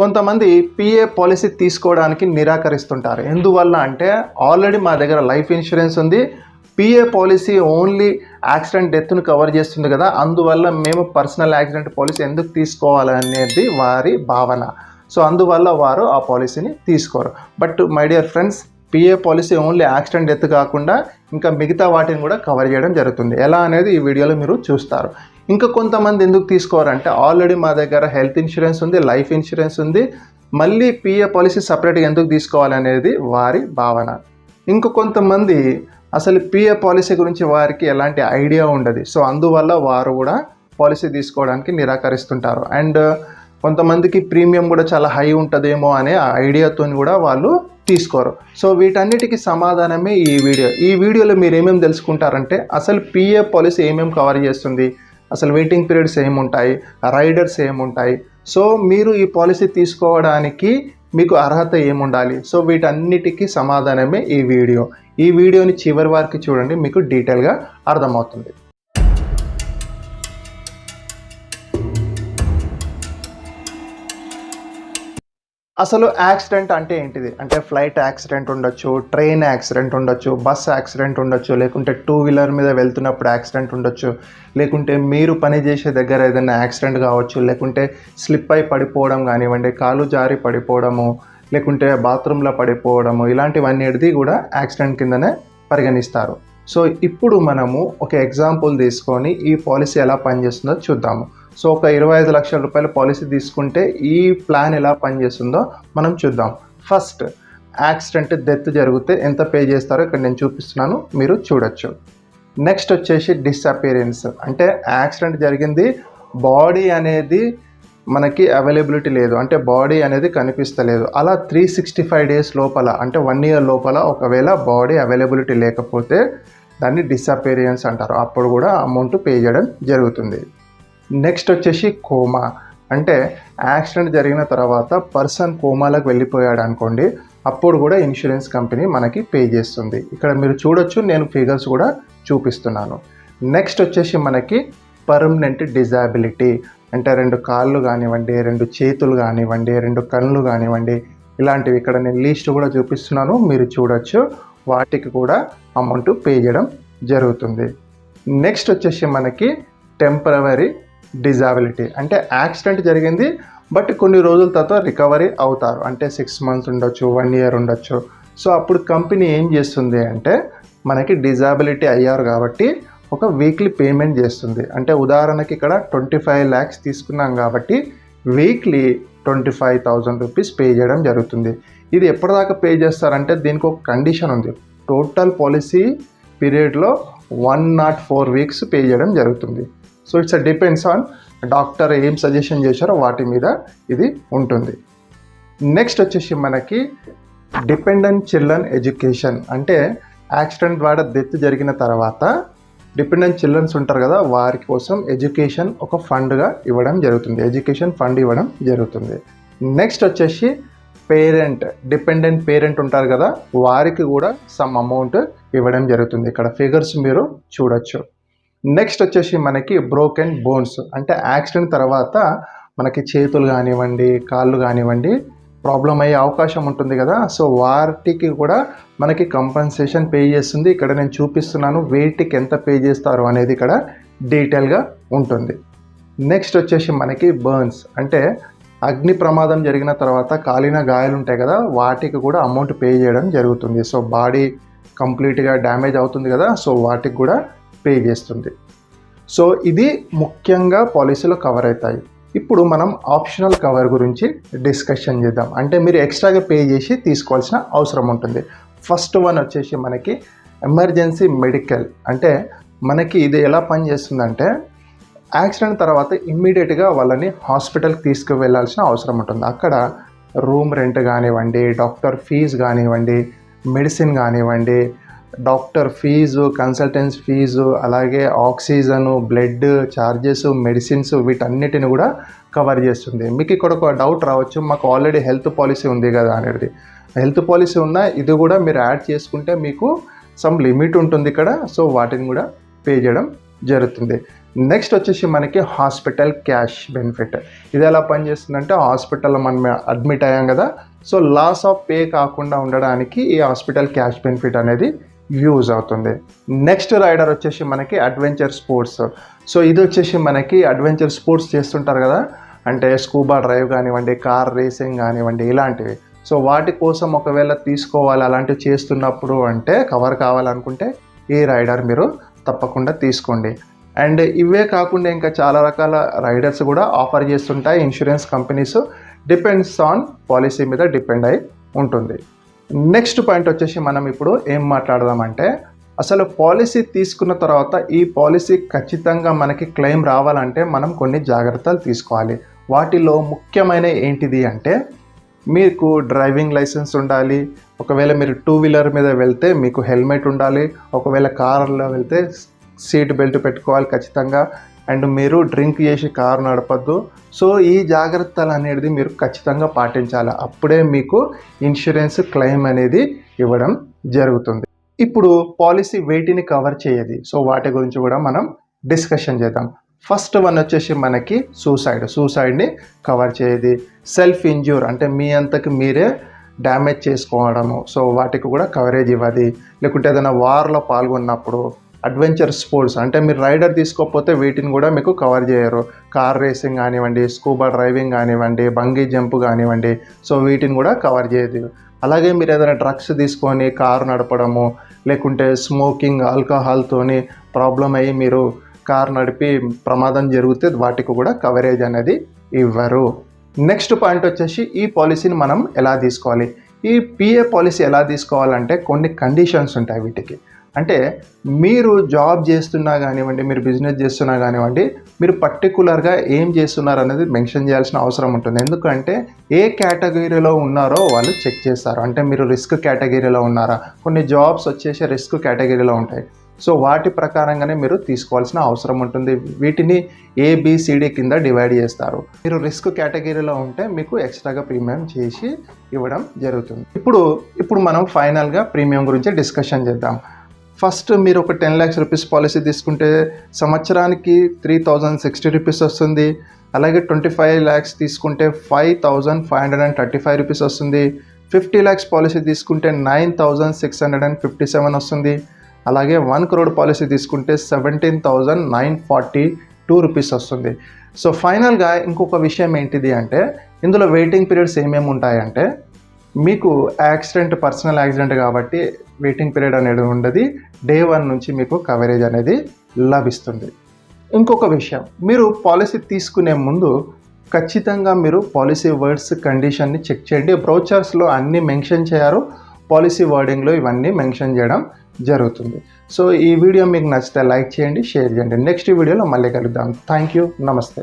కొంతమంది PA policy తీసుకోవడానికి నిరాకరిస్తుంటారు. ఎందువల్ల అంటే ఆల్రెడీ మా దగ్గర లైఫ్ ఇన్సూరెన్స్ ఉంది. పిఏ పాలసీ ఓన్లీ యాక్సిడెంట్ డెత్ను కవర్ చేస్తుంది కదా. అందువల్ల మేము పర్సనల్ యాక్సిడెంట్ పాలసీ ఎందుకు తీసుకోవాలనేది వారి భావన. సో అందువల్ల వారు ఆ పాలసీని తీసుకోరు. But my dear friends PA policy only accident death కాకుండా ఇంకా మిగతా వాటిని కూడా కవర్ చేయడం జరుగుతుంది. ఎలా అనేది ఈ వీడియోలో మీరు చూస్తారు. ఇంకా కొంతమంది ఎందుకు తీసుకోవాలంటే ఆల్రెడీ మా దగ్గర హెల్త్ ఇన్సూరెన్స్ ఉంది లైఫ్ ఇన్సూరెన్స్ ఉంది. మళ్ళీ పిఏ పాలసీ సపరేట్గా ఎందుకు తీసుకోవాలనేది వారి భావన. ఇంకా కొంతమంది అసలు పిఏ పాలసీ గురించి వారికి ఎలాంటి ఐడియా ఉండదు. సో అందువల్ల వారు కూడా పాలసీ తీసుకోవడానికి నిరాకరిస్తుంటారు. అండ్ uh, కొంతమందికి ప్రీమియం కూడా చాలా హై ఉంటుందేమో అనే ఐడియాతో కూడా వాళ్ళు తీసుకోరు. సో వీటన్నిటికీ సమాధానమే ఈ వీడియో. ఈ వీడియోలో మీరు ఏమేమి తెలుసుకుంటారంటే అసలు పిఏ పాలసీ ఏమేమి కవర్ చేస్తుంది? అసలు వెయిటింగ్ పీరియడ్స్ ఏముంటాయి రైడర్స్ ఏముంటాయి సో మీరు ఈ పాలసీ తీసుకోవడానికి మీకు అర్హత ఏముండాలి సో వీటన్నిటికీ సమాధానమే ఈ వీడియో. ఈ వీడియోని చివరి వరకు చూడండి మీకు డీటెయిల్గా అర్థమవుతుంది. అసలు యాక్సిడెంట్ అంటే ఏంటిది? అంటే ఫ్లైట్ యాక్సిడెంట్ ఉండొచ్చు ట్రైన్ యాక్సిడెంట్ ఉండొచ్చు బస్ యాక్సిడెంట్ ఉండొచ్చు లేకుంటే టూ వీలర్ మీద వెళ్తున్నప్పుడు యాక్సిడెంట్ ఉండొచ్చు లేకుంటే మీరు పని చేసే దగ్గర ఏదైనా యాక్సిడెంట్ కావచ్చు లేకుంటే స్లిప్ అయి పడిపోవడం కానివ్వండి కాలు జారి పడిపోవడము లేకుంటే బాత్రూంలో పడిపోవడము ఇలాంటివన్నీ కూడా యాక్సిడెంట్ కిందనే పరిగణిస్తారు. సో ఇప్పుడు మనము ఒక ఎగ్జాంపుల్ తీసుకొని ఈ పాలసీ ఎలా పనిచేస్తుందో చూద్దాము. సో ఒక ఇరవై ఐదు లక్షల రూపాయల పాలసీ తీసుకుంటే ఈ ప్లాన్ ఎలా పనిచేస్తుందో మనం చూద్దాం. ఫస్ట్ యాక్సిడెంట్ డెత్ జరిగితే ఎంత పే చేస్తారో ఇక్కడ నేను చూపిస్తున్నాను. మీరు చూడొచ్చు. నెక్స్ట్ వచ్చేసి డిసపీరెన్స్ అంటే యాక్సిడెంట్ జరిగింది బాడీ అనేది మనకి అవైలబిలిటీ లేదు. అంటే బాడీ అనేది కనిపిస్తలేదు. అలా త్రీ సిక్స్టీ ఫైవ్ డేస్ లోపల అంటే వన్ ఇయర్ లోపల ఒకవేళ బాడీ అవైలబిలిటీ లేకపోతే దాన్ని డిసపీరియన్స్ అంటారు. అప్పుడు కూడా అమౌంట్ పే చేయడం జరుగుతుంది. నెక్స్ట్ వచ్చేసి కోమా. అంటే యాక్సిడెంట్ జరిగిన తర్వాత పర్సన్ కోమాలకు వెళ్ళిపోయాడు అనుకోండి అప్పుడు కూడా ఇన్సూరెన్స్ కంపెనీ మనకి పే చేస్తుంది. ఇక్కడ మీరు చూడొచ్చు నేను ఫిగర్స్ కూడా చూపిస్తున్నాను. నెక్స్ట్ వచ్చేసి మనకి పర్మనెంట్ డిజాబిలిటీ అంటే రెండు కాళ్ళు కానివ్వండి రెండు చేతులు కానివ్వండి రెండు కళ్ళు కానివ్వండి ఇలాంటివి ఇక్కడ నేను లీస్ట్ కూడా చూపిస్తున్నాను మీరు చూడొచ్చు. వాటికి కూడా అమౌంట్ పే చేయడం జరుగుతుంది. నెక్స్ట్ వచ్చేసి మనకి టెంపరవరీ డిజాబిలిటీ అంటే యాక్సిడెంట్ జరిగింది బట్ కొన్ని రోజుల తర్వాత రికవరీ అవుతారు. అంటే సిక్స్ మంత్స్ ఉండొచ్చు వన్ ఇయర్ ఉండొచ్చు. సో అప్పుడు కంపెనీ ఏం చేస్తుంది అంటే మనకి డిజాబిలిటీ అయ్యారు కాబట్టి ఒక వీక్లీ పేమెంట్ చేస్తుంది. అంటే ఉదాహరణకి ఇక్కడ ట్వంటీ ఫైవ్ ల్యాక్స్ తీసుకున్నాం కాబట్టి weekly twenty five thousand rupees pay చేయడం జరుగుతుంది. ఇది ఎప్పటిదాకా పే చేస్తారంటే దీనికి ఒక కండిషన్ ఉంది. టోటల్ పాలసీ పీరియడ్లో one nought four weeks pay చేయడం జరుగుతుంది. So it's depends on doctor ఏం సజెషన్ చేశారో వాటి మీద ఇది ఉంటుంది. నెక్స్ట్ వచ్చేసి మనకి డిపెండెంట్ చిల్డ్రన్ ఎడ్యుకేషన్ అంటే యాక్సిడెంట్ ద్వారా డెత్ జరిగిన తర్వాత డిపెండెంట్ చిల్డ్రన్స్ ఉంటారు కదా వారి కోసం ఎడ్యుకేషన్ ఒక ఫండ్గా ఇవ్వడం జరుగుతుంది. ఎడ్యుకేషన్ ఫండ్ ఇవ్వడం జరుగుతుంది. నెక్స్ట్ వచ్చేసి పేరెంట్ డిపెండెంట్ పేరెంట్ ఉంటారు కదా వారికి కూడా సమ్ అమౌంట్ ఇవ్వడం జరుగుతుంది. ఇక్కడ ఫిగర్స్ మీరు చూడొచ్చు. నెక్స్ట్ వచ్చేసి మనకి బ్రోకెన్ బోన్స్ అంటే యాక్సిడెంట్ తర్వాత మనకి చేతులు కానివ్వండి కాళ్ళు కానివ్వండి ప్రాబ్లం అయ్యే అవకాశం ఉంటుంది కదా. సో వాటికి కూడా మనకి కంపన్సేషన్ పే చేస్తుంది. ఇక్కడ నేను చూపిస్తున్నాను వెయిట్కి ఎంత పే చేస్తారు అనేది ఇక్కడ డీటెయిల్గా ఉంటుంది. నెక్స్ట్ వచ్చేసి మనకి బర్న్స్ అంటే అగ్ని ప్రమాదం జరిగిన తర్వాత కాలిన గాయాలు ఉంటాయి కదా వాటికి కూడా అమౌంట్ పే చేయడం జరుగుతుంది. సో బాడీ కంప్లీట్గా డ్యామేజ్ అవుతుంది కదా. సో వాటికి కూడా పే చేస్తుంది. సో ఇది ముఖ్యంగా పాలసీలో కవర్ అవుతాయి. ఇప్పుడు మనం ఆప్షనల్ కవర్ గురించి డిస్కషన్ చేద్దాం. అంటే మీరు ఎక్స్ట్రాగా పే చేసి తీసుకోవాల్సిన అవసరం ఉంటుంది. ఫస్ట్ వన్ వచ్చేసి మనకి ఎమర్జెన్సీ మెడికల్. అంటే మనకి ఇది ఎలా పనిచేస్తుందంటే యాక్సిడెంట్ తర్వాత ఇమ్మీడియట్గా వాళ్ళని హాస్పిటల్కి తీసుకువెళ్ళాల్సిన అవసరం ఉంటుంది. అక్కడ రూమ్ రెంట్ కానివ్వండి డాక్టర్ ఫీజు కానివ్వండి మెడిసిన్ కానివ్వండి డాక్టర్ ఫీజు కన్సల్టెన్స్ ఫీజు అలాగే ఆక్సిజను బ్లడ్ ఛార్జెస్ మెడిసిన్స్ వీటన్నిటిని కూడా కవర్ చేస్తుంది. మీకు ఇక్కడ ఒక డౌట్ రావచ్చు మాకు ఆల్రెడీ హెల్త్ పాలసీ ఉంది కదా అనేది. హెల్త్ పాలసీ ఉన్నా ఇది కూడా మీరు యాడ్ చేసుకుంటే మీకు సమ్ లిమిట్ ఉంటుంది ఇక్కడ సో వాటిని కూడా పే చేయడం జరుగుతుంది. నెక్స్ట్ వచ్చేసి మనకి హాస్పిటల్ క్యాష్ బెనిఫిట్. ఇది ఎలా పనిచేస్తుందంటే హాస్పిటల్లో మనం అడ్మిట్ అయ్యాం కదా సో లాస్ ఆఫ్ పే కాకుండా ఉండడానికి ఈ హాస్పిటల్ క్యాష్ బెనిఫిట్ అనేది యూజ్ అవుతుంది. నెక్స్ట్ రైడర్ వచ్చేసి మనకి అడ్వెంచర్ స్పోర్ట్స్ సో ఇది వచ్చేసి మనకి అడ్వెంచర్ స్పోర్ట్స్ చేస్తుంటారు కదా? అంటే స్కూబా డ్రైవ్ కానివ్వండి కార్ రేసింగ్ కానివ్వండి ఇలాంటివి. సో వాటి కోసం ఒకవేళ తీసుకోవాలి అలాంటివి చేస్తున్నప్పుడు అంటే కవర్ కావాలనుకుంటే ఈ రైడర్ మీరు తప్పకుండా తీసుకోండి. అండ్ ఇవే కాకుండా ఇంకా చాలా రకాల రైడర్స్ కూడా ఆఫర్ చేస్తుంటాయి insurance companies depends on policy మీద డిపెండ్ అయి ఉంటుంది. నెక్స్ట్ పాయింట్ వచ్చేసి మనం ఇప్పుడు ఏం మాట్లాడదామంటే అసలు పాలసీ తీసుకున్న తర్వాత ఈ పాలసీ ఖచ్చితంగా మనకి క్లెయిమ్ రావాలంటే మనం కొన్ని జాగ్రత్తలు తీసుకోవాలి. వాటిలో ముఖ్యమైన ఏంటిది అంటే మీకు డ్రైవింగ్ లైసెన్స్ ఉండాలి ఒకవేళ మీరు టూ వీలర్ మీద వెళ్తే మీకు హెల్మెట్ ఉండాలి ఒకవేళ కార్లో వెళ్తే సీట్ బెల్ట్ పెట్టుకోవాలి ఖచ్చితంగా అండ్ మీరు డ్రింక్ చేసి కారు నడపద్దు. సో ఈ జాగ్రత్తలు అనేది మీరు ఖచ్చితంగా పాటించాలి. అప్పుడే మీకు ఇన్సూరెన్స్ క్లెయిమ్ అనేది ఇవ్వడం జరుగుతుంది. ఇప్పుడు పాలసీ వెయిట్ని కవర్ చేయదు? సో వాటి గురించి కూడా మనం డిస్కషన్ చేద్దాం. ఫస్ట్ వన్ వచ్చేసి మనకి సూసైడ్. సూసైడ్ని కవర్ చేయది. సెల్ఫ్ ఇంజ్యూర్ అంటే మీ అంతకు మీరే డ్యామేజ్ చేసుకోవడము. సో వాటికి కూడా కవరేజ్ ఇవ్వది. లేకుంటే ఏదైనా వార్లో పాల్గొన్నప్పుడు అడ్వెంచర్ స్పోర్ట్స్ అంటే మీరు రైడర్ తీసుకోకపోతే వీటిని కూడా మీకు కవర్ చేయరు. కార్ రేసింగ్ కానివ్వండి స్కూబా డ్రైవింగ్ కానివ్వండి బంగీ జంప్ కానివ్వండి. సో వీటిని కూడా కవర్ చేయదు. అలాగే మీరు ఏదైనా డ్రగ్స్ తీసుకొని కారు నడపడము లేకుంటే స్మోకింగ్ ఆల్కహాల్తోని ప్రాబ్లం అయ్యి మీరు కార్ నడిపి ప్రమాదం జరిగితే వాటికి కూడా కవరేజ్ అనేది ఇవ్వరు. నెక్స్ట్ పాయింట్ వచ్చేసి ఈ పాలసీని మనం ఎలా తీసుకోవాలి? ఈ పిఏ పాలసీ ఎలా తీసుకోవాలంటే కొన్ని కండిషన్స్ ఉంటాయి వీటికి. అంటే మీరు జాబ్ చేస్తున్నా కానివ్వండి మీరు బిజినెస్ చేస్తున్నా కానివ్వండి మీరు పర్టికులర్గా ఏం చేస్తున్నారు అనేది మెన్షన్ చేయాల్సిన అవసరం ఉంటుంది. ఎందుకంటే ఏ కేటగిరీలో ఉన్నారో వాళ్ళు చెక్ చేస్తారు. అంటే మీరు రిస్క్ కేటగిరీలో ఉన్నారా? కొన్ని జాబ్స్ వచ్చేసి రిస్క్ కేటగిరీలో ఉంటాయి. సో వాటి ప్రకారంగానే మీరు తీసుకోవాల్సిన అవసరం ఉంటుంది. వీటిని ఏబిసిడి కింద డివైడ్ చేస్తారు. మీరు రిస్క్ కేటగిరీలో ఉంటే మీకు ఎక్స్ట్రాగా ప్రీమియం చేసి ఇవ్వడం జరుగుతుంది. ఇప్పుడు ఇప్పుడు మనం ఫైనల్గా ప్రీమియం గురించి డిస్కషన్ చేద్దాం. ఫస్ట్ మీరు ఒక టెన్ ల్యాక్స్ రూపీస్ పాలసీ తీసుకుంటే సంవత్సరానికి త్రీ థౌజండ్ సిక్స్టీ రూపీస్ వస్తుంది. అలాగే ట్వంటీ ఫైవ్ ల్యాక్స్ తీసుకుంటే five thousand five hundred and thirty five rupees వస్తుంది. ఫిఫ్టీ ల్యాక్స్ పాలసీ తీసుకుంటే nine thousand six hundred and fifty seven వస్తుంది. అలాగే వన్ క్రోడ్ పాలసీ తీసుకుంటే seventeen thousand nine forty two rupees వస్తుంది. So ఫైనల్గా ఇంకొక విషయం ఏంటిది అంటే ఇందులో వెయిటింగ్ పీరియడ్స్ ఏమేమి ఉంటాయంటే మీకు యాక్సిడెంట్ పర్సనల్ యాక్సిడెంట్ కాబట్టి వెయిటింగ్ పీరియడ్ అనేది ఉండదు. డే వన్ నుంచి మీకు కవరేజ్ అనేది లభిస్తుంది. ఇంకొక విషయం మీరు పాలసీ తీసుకునే ముందు ఖచ్చితంగా మీరు పాలసీ వర్డ్స్ కండిషన్ని చెక్ చేయండి. బ్రౌచర్స్లో అన్నీ మెన్షన్ చేయారు. పాలసీ వర్డింగ్లో ఇవన్నీ మెన్షన్ చేయడం జరుగుతుంది. సో ఈ వీడియో మీకు నచ్చితే లైక్ చేయండి షేర్ చేయండి. నెక్స్ట్ వీడియోలో మళ్ళీ కలుద్దాం. థ్యాంక్ యూ నమస్తే.